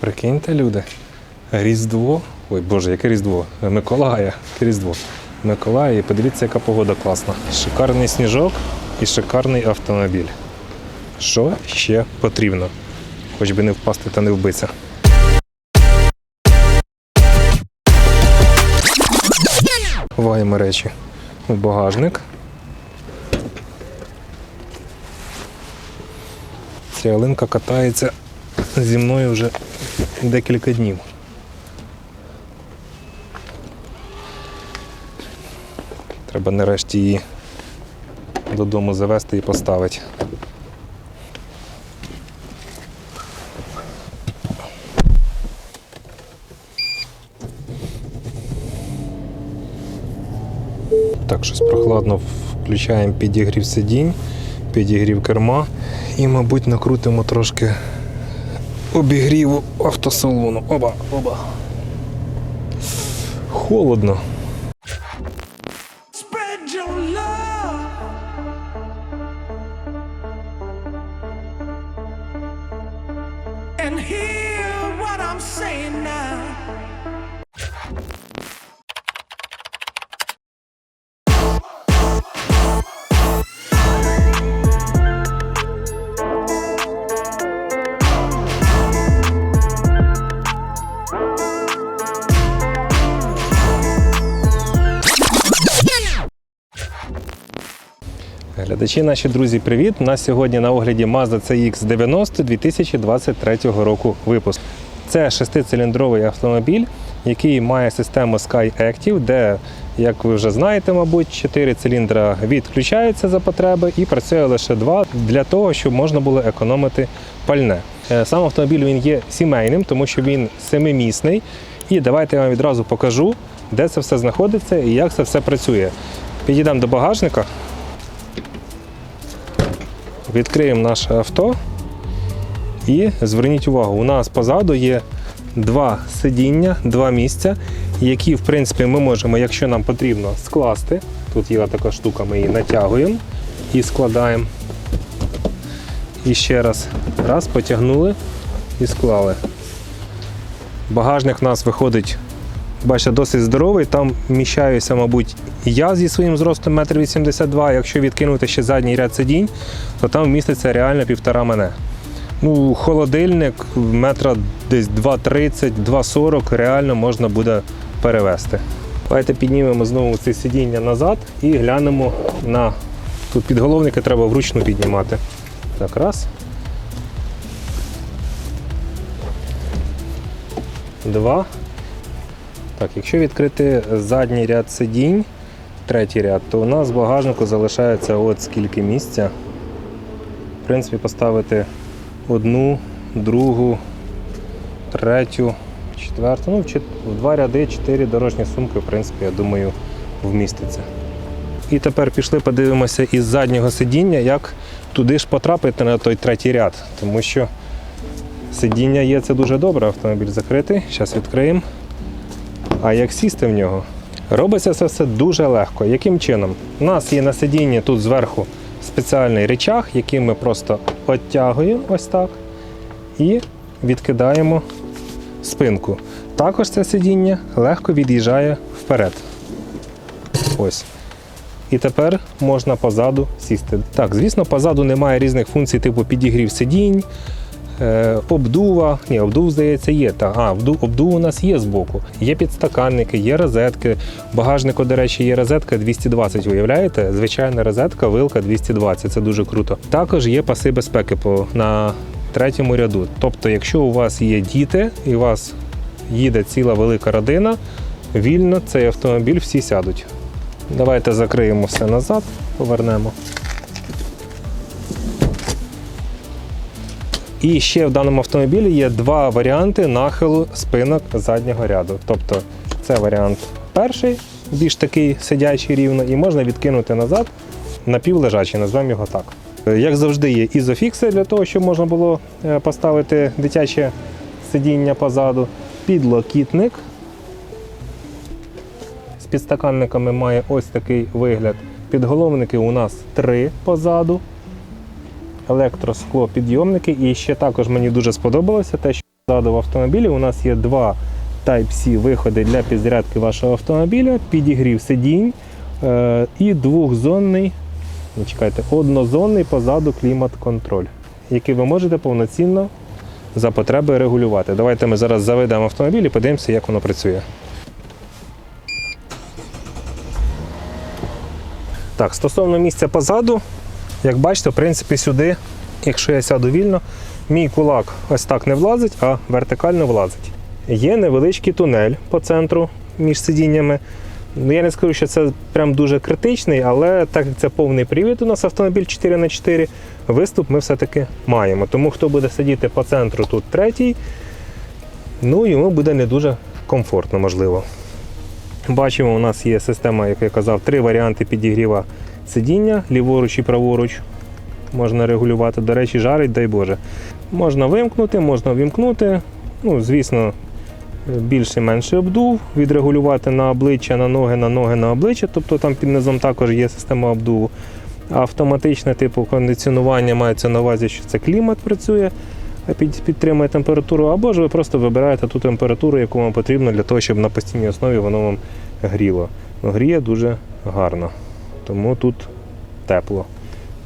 Прикиньте, люди. Різдво. Ой Боже, яке Різдво? Миколая. Яке Різдво. Миколая, і подивіться, яка погода класна. Шикарний сніжок і шикарний автомобіль. Що ще потрібно? Хоч би не впасти та не вбитися. Ховаємо речі у багажник. Ця ялинка катається зі мною вже декілька днів. Треба нарешті її додому завести і поставити. Так, щось прохладно включаємо підігрів сидінь, підігрів керма і, мабуть, накрутимо трошки обігріву автосалону. Оба, оба. Холодно. Глядачі, наші друзі, привіт! У нас сьогодні на огляді Mazda CX-90 2023 року випуск. Це шестициліндровий автомобіль, який має систему Sky Active, де, як ви вже знаєте, мабуть, 4 циліндра відключаються за потреби і працює лише два для того, щоб можна було економити пальне. Е, Сам автомобіль він є сімейним, тому що він семимісний. І давайте я вам відразу покажу, де це все знаходиться і як це все працює. Підійдемо до багажника. Відкриємо наше авто і зверніть увагу, у нас позаду є два сидіння, два місця, які, в принципі, ми можемо, якщо нам потрібно, скласти. Тут є така штука, ми її натягуємо і складаємо. І ще раз, раз, потягнули і склали. Багажник у нас виходить, бачите, досить здоровий. Там вміщаюся, мабуть, я зі своїм зростом 1,82 м. Якщо відкинути ще задній ряд сидінь, то там вміститься реально півтора мене. Ну, холодильник метра десь 2,30, 2,40 реально можна буде перевезти. Давайте піднімемо знову це сидіння назад і глянемо на. Тут підголовники треба вручну піднімати. Так, раз. Два. Так, якщо відкрити задній ряд сидінь, третій ряд, то у нас в багажнику залишається от скільки місця. В принципі, поставити одну, другу, третю, четверту. Ну, в два ряди, чотири дорожні сумки, в принципі, я думаю, вміститься. І тепер пішли, подивимося із заднього сидіння, як туди ж потрапити на той третій ряд. Тому що сидіння є, це дуже добре, автомобіль закритий. Зараз відкриємо. А як сісти в нього? Робиться це все дуже легко. Яким чином? У нас є на сидінні тут зверху спеціальний речах, який ми просто оттягуємо ось так і відкидаємо спинку. Також це сидіння легко від'їжджає вперед. Ось. І тепер можна позаду сісти. Так, звісно, позаду немає різних функцій, типу підігрів сидінь, обдува. Ні, обдув, здається, є. Та, а, обдув, обдув у нас є збоку. Є підстаканники, є розетки. Багажнику, до речі, є розетка 220, уявляєте? Звичайна розетка, вилка 220, це дуже круто. Також є паси безпеки на третьому ряду. Тобто, якщо у вас є діти і у вас їде ціла велика родина, вільно цей автомобіль всі сядуть. Давайте закриємо все назад, повернемо. І ще в даному автомобілі є два варіанти нахилу спинок заднього ряду. Тобто це варіант перший, більш такий сидячий рівно, і можна відкинути назад напівлежачий, назвемо його так. Як завжди, є ізофікси для того, щоб можна було е, поставити дитяче сидіння позаду, підлокітник. З підстаканниками має ось такий вигляд. Підголовники у нас три позаду. Електроскло підйомники. І ще також мені дуже сподобалося те, що Ззаду в автомобілі у нас є два Type-C виходи для підзарядки вашого автомобіля, підігрів сидінь е, і двохзонний, ну, чекайте, однозонний позаду клімат-контроль, який ви можете повноцінно за потреби регулювати. Давайте ми зараз заведемо автомобіль і подивимося, як воно працює. Так, стосовно місця позаду, як бачите, в принципі, сюди, якщо я сяду вільно, мій кулак ось так не влазить, а вертикально влазить. Є невеличкий тунель по центру між сидіннями. Ну, я не скажу, що це прям дуже критичний, але так як це повний привід у нас автомобіль 4х4, виступ ми все-таки маємо. Тому хто буде сидіти по центру тут третій, ну йому буде не дуже комфортно, можливо. Бачимо, у нас є система, як я казав, три варіанти підігріва сидіння, ліворуч і праворуч. Можна регулювати. До речі, жарить, дай Боже. Можна вимкнути, можна вімкнути. Ну, звісно, більше менше обдув, відрегулювати на обличчя, на ноги, на ноги, на обличчя. Тобто там під низом також є система обдуву. Автоматичне типу кондиціонування мається на увазі, що це клімат працює, підтримує температуру, або ж ви просто вибираєте ту температуру, яку вам потрібно для того, щоб на постійній основі воно вам гріло. Гріє дуже гарно, тому тут тепло.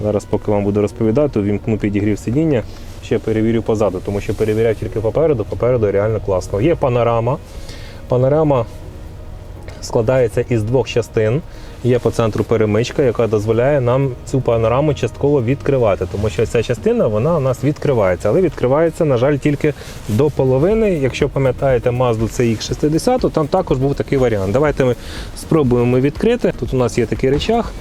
Зараз, поки вам буду розповідати, вімкну підігрів сидіння, ще перевірю позаду, тому що перевіряю тільки попереду, попереду реально класно. Є панорама. Панорама складається із двох частин. Є по центру перемичка, яка дозволяє нам цю панораму частково відкривати, тому що ця частина вона у нас відкривається, але відкривається, на жаль, тільки до половини. Якщо пам'ятаєте Mazda CX-60, то там також був такий варіант. Давайте ми спробуємо відкрити. Тут у нас є такий речах.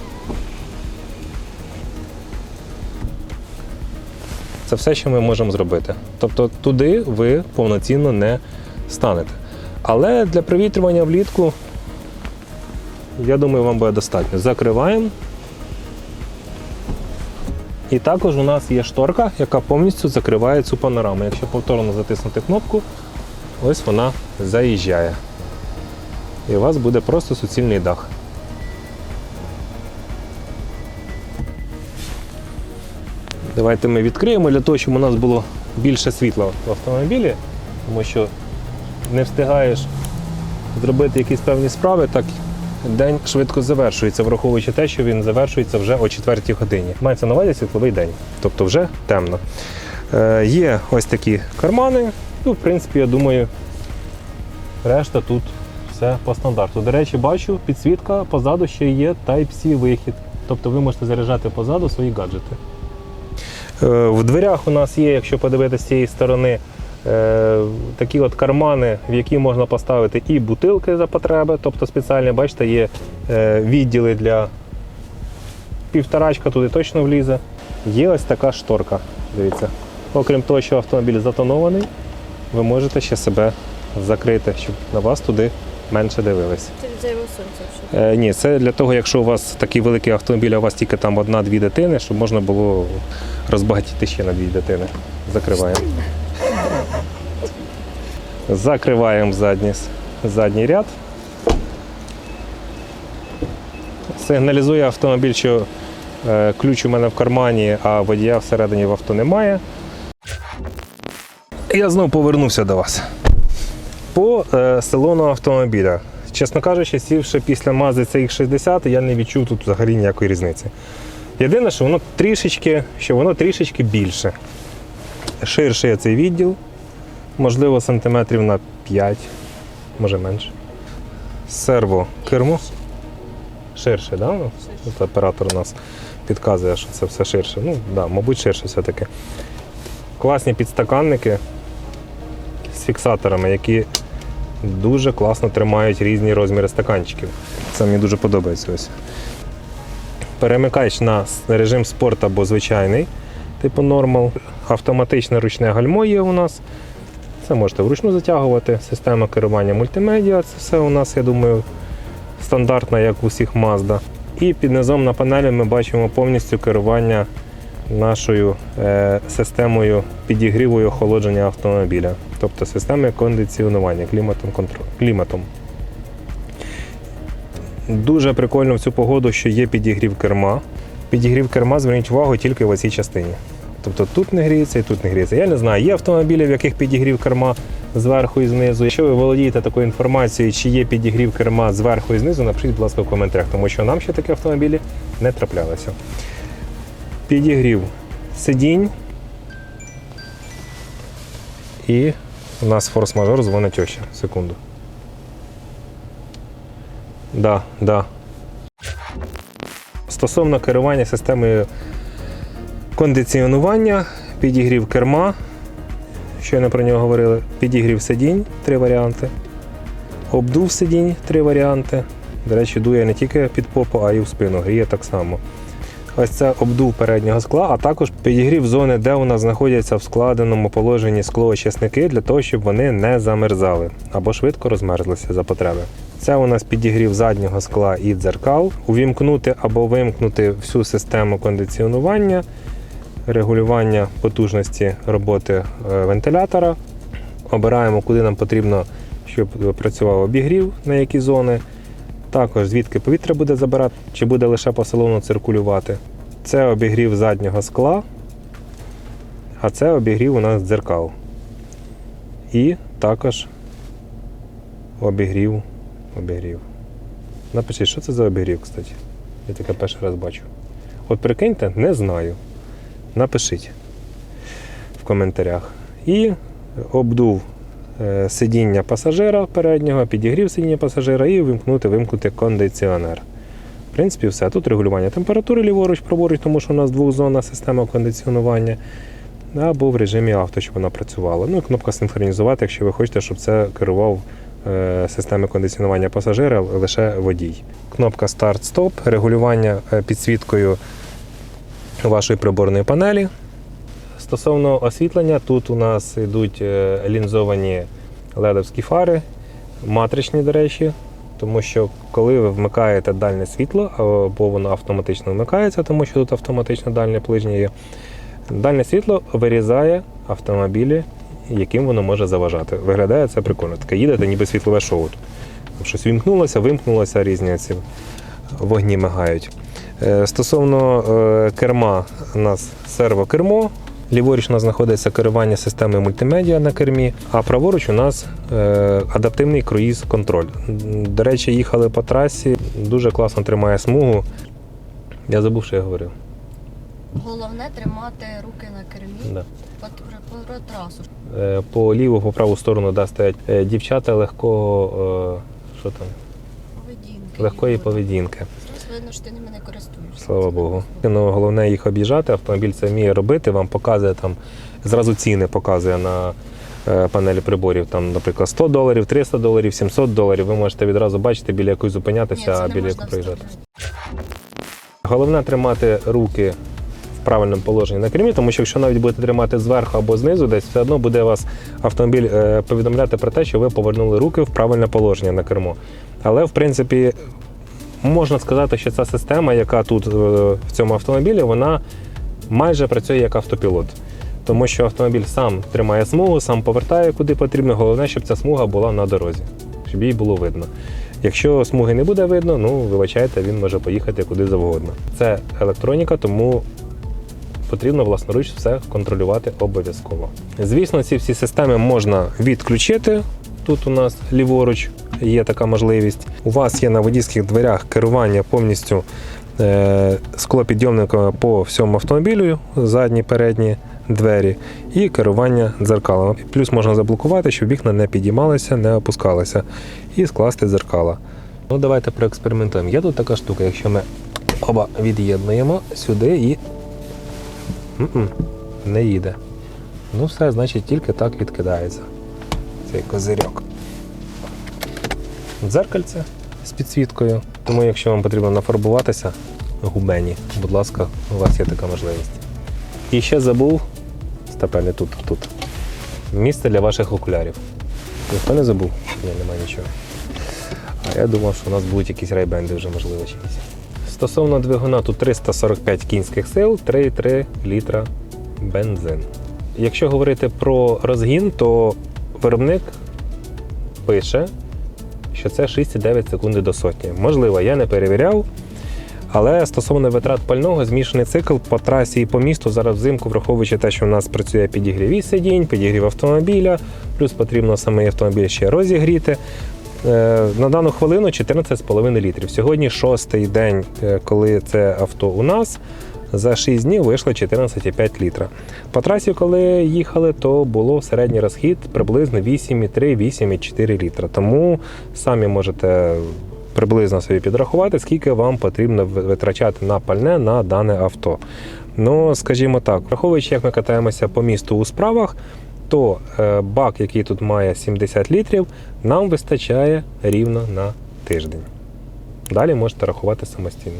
Це все, що ми можемо зробити. Тобто туди ви повноцінно не станете. Але для провітрювання влітку, я думаю, вам буде достатньо. Закриваємо. І також у нас є шторка, яка повністю закриває цю панораму. Якщо повторно затиснути кнопку, ось вона заїжджає. І у вас буде просто суцільний дах. Давайте ми відкриємо для того, щоб у нас було більше світла в автомобілі, тому що не встигаєш зробити якісь певні справи, так день швидко завершується, враховуючи те, що він завершується вже о 4 годині. Мається на увазі світловий день, тобто вже темно. Е, є ось такі кармани. Ну, в принципі, я думаю, решта тут все по стандарту. До речі, бачу, підсвітка позаду ще є Type-C вихід. Тобто ви можете заряджати позаду свої гаджети. Е, В дверях у нас є, якщо подивитися з цієї сторони, такі от кармани, в які можна поставити і бутилки за потреби, тобто спеціальні, бачите, є е, відділи для півторачка, туди точно влізе. Є ось така шторка. Дивіться. Окрім того, що автомобіль затонований, ви можете ще себе закрити, щоб на вас туди менше дивились. Це від зайвого сонця. Е, ні, це для того, якщо у вас такий великий автомобіль, а у вас тільки там одна-дві дитини, щоб можна було розбагатіти ще на дві дитини. Закриваємо. Закриваємо задній, задній ряд. Сигналізує автомобіль, що е, ключ у мене в кармані, а водія всередині в авто немає. Я знову повернувся до вас. По е, салону автомобіля. Чесно кажучи, сівши після Mazda CX-60, я не відчув тут взагалі ніякої різниці. Єдине, що воно трішечки, що воно трішечки більше. Ширше є цей відділ, можливо, сантиметрів на 5, може менше. Серво кермо. Ширше. Да? воно? От оператор у нас підказує, що це все ширше. Ну, да, мабуть, ширше все-таки. Класні підстаканники з фіксаторами, які дуже класно тримають різні розміри стаканчиків. Це мені дуже подобається ось. Перемикач на режим спорт або звичайний, типу нормал. Автоматичне ручне гальмо є у нас. Це можете вручну затягувати. Система керування мультимедіа. Це все у нас, я думаю, стандартна, як у всіх Mazda. І під низом на панелі ми бачимо повністю керування нашою е, системою підігріву і охолодження автомобіля, тобто системою кондиціонування кліматом, контроль, кліматом. Дуже прикольно в цю погоду, що є підігрів керма. Підігрів керма, зверніть увагу, тільки в цій частині. Тобто тут не гріється і тут не гріється. Я не знаю, є автомобілі, в яких підігрів керма зверху і знизу. Якщо ви володієте такою інформацією, чи є підігрів керма зверху і знизу, напишіть, будь ласка, в коментарях, тому що нам ще такі автомобілі не траплялися. Підігрів сидінь. І у нас форс-мажор дзвонить теща. Секунду. Да, да. Стосовно керування системою кондиціонування, підігрів керма, щойно про нього говорили, підігрів сидінь три варіанти, обдув сидінь три варіанти. До речі, дує не тільки під попу, а й в спину, гріє так само. Ось це обдув переднього скла, а також підігрів зони, де у нас знаходяться в складеному положенні склоочисники для того, щоб вони не замерзали або швидко розмерзлися за потреби. Це у нас підігрів заднього скла і дзеркал. Увімкнути або вимкнути всю систему кондиціонування, регулювання потужності роботи е, вентилятора. Обираємо, куди нам потрібно, щоб працював обігрів, на які зони. Також звідки повітря буде забирати, чи буде лише по салону циркулювати. Це обігрів заднього скла, а це обігрів у нас дзеркал. І також обігрів. Обігрів. Напишіть, що це за обігрів, кстати. Я таке перший раз бачу. От прикиньте, не знаю. Напишіть в коментарях. І обдув е, сидіння пасажира переднього, підігрів сидіння пасажира і вимкнути, вимкнути кондиціонер. В принципі, все. Тут регулювання температури ліворуч, праворуч, тому що у нас двохзонна система кондиціонування. Або в режимі авто, щоб вона працювала. Ну і кнопка синхронізувати, якщо ви хочете, щоб це керував е, системи кондиціонування пасажира лише водій. Кнопка старт-стоп, регулювання е, підсвіткою вашої приборної панелі. Стосовно освітлення, тут у нас йдуть е, лінзовані ледовські фари, матричні, до речі, тому що коли ви вмикаєте дальне світло, або воно автоматично вмикається, тому що тут автоматично дальнє ближнє є, дальне світло вирізає автомобілі, яким воно може заважати. Виглядає це прикольно. Таке їдете, ніби світлове шоу. Щось вімкнулося, вимкнулося, різні ці вогні мигають. Е, Стосовно е, керма, у нас сервокермо. Ліворуч у нас знаходиться керування системою мультимедіа на кермі, а праворуч у нас е, адаптивний круїз-контроль. До речі, їхали по трасі, дуже класно тримає смугу. Я забув, що я говорив. Головне тримати руки на кермі Да. Трасу. По ліву, по праву сторону да, стоять дівчата легкого, що там, Поведінки. легкої поведінки. Видно, що ти ними не користуєшся. Слава Богу. Ну, головне їх об'їжджати. Автомобіль це вміє робити, вам показує там зразу ціни показує на е, панелі приборів. Там, наприклад, 100 доларів, 300 доларів, 700 доларів. Ви можете відразу бачити, біля якої зупинятися, це а біля якої проїжджати. Головне тримати руки в правильному положенні на кермі, тому що якщо навіть будете тримати зверху або знизу, десь все одно буде вас автомобіль е, повідомляти про те, що ви повернули руки в правильне положення на кермо. Але в принципі можна сказати, що ця система, яка тут е, в цьому автомобілі, вона майже працює як автопілот. Тому що автомобіль сам тримає смугу, сам повертає куди потрібно. Головне, щоб ця смуга була на дорозі, щоб її було видно. Якщо смуги не буде видно, ну вибачайте, він може поїхати куди завгодно. Це електроніка, тому потрібно власноруч все контролювати обов'язково. Звісно, ці всі системи можна відключити. Тут у нас ліворуч є така можливість. У вас є на водійських дверях керування повністю е, склопідйомниками по всьому автомобілю, задні, передні двері, і керування дзеркалом. Плюс можна заблокувати, щоб вікна не підіймалися, не опускалися, і скласти дзеркала. Ну, давайте проекспериментуємо. Є тут така штука, якщо ми оба від'єднуємо сюди і М-м, не їде. Ну все, значить, тільки так відкидається цей козирьок. Дзеркальце з підсвіткою. Тому, якщо вам потрібно нафарбуватися губені, будь ласка, у вас є така можливість. І ще забув, Степе, не тут, тут. Місце для ваших окулярів. Ніхто не забув? Ні, немає нічого. А я думав, що у нас будуть якісь райбенди вже, можливо, чиїсь. Стосовно двигуна, тут 345 кінських сил, 3,3 літра бензин. Якщо говорити про розгін, то виробник пише, що це 6,9 секунди до сотні. Можливо, я не перевіряв, Але стосовно витрат пального, змішаний цикл по трасі і по місту зараз взимку, враховуючи те, що в нас працює підігрів сидінь, підігрів автомобіля, плюс потрібно самий автомобіль ще розігріти. Е, На дану хвилину 14,5 літрів. Сьогодні шостий день, е, коли це авто у нас. За 6 днів вийшло 14,5 літра. По трасі, коли їхали, то було середній розхід приблизно 8,3-8,4 літра. Тому самі можете приблизно собі підрахувати, скільки вам потрібно витрачати на пальне на дане авто. Ну, скажімо так, враховуючи, як ми катаємося по місту у справах, то е, бак, який тут має 70 літрів, нам вистачає рівно на тиждень. Далі можете рахувати самостійно.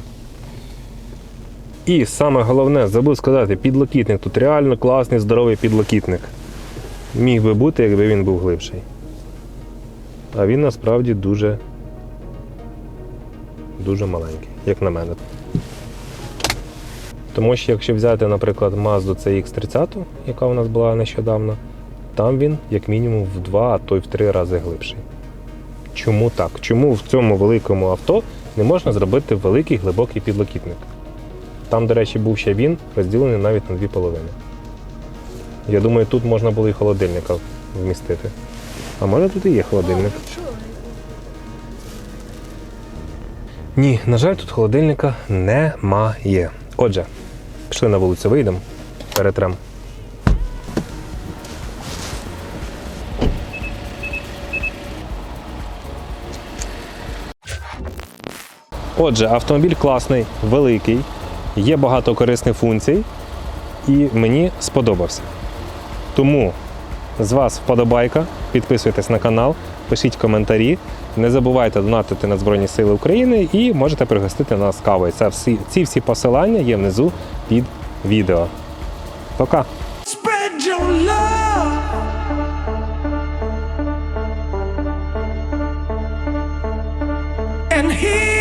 І саме головне, забув сказати, підлокітник. Тут реально класний, здоровий підлокітник. Міг би бути, якби він був глибший. А він насправді дуже, дуже маленький, як на мене. Тому що якщо взяти, наприклад, Mazda CX-30, яка у нас була нещодавно, там він як мінімум в два, а то й в три рази глибший. Чому так? Чому в цьому великому авто не можна зробити великий глибокий підлокітник? Там, до речі, був ще він, розділений навіть на дві половини. Я думаю, тут можна було і холодильника вмістити. А може тут і є холодильник? Ні, на жаль, тут холодильника немає. Отже, пішли на вулицю, вийдемо, перетрем. Отже, автомобіль класний, великий, є багато корисних функцій, і мені сподобався. Тому з вас вподобайка, підписуйтесь на канал, пишіть коментарі. Не забувайте донатити на Збройні Сили України і можете пригостити нас кавою. Це всі, ці всі посилання є внизу під відео. Пока! And hear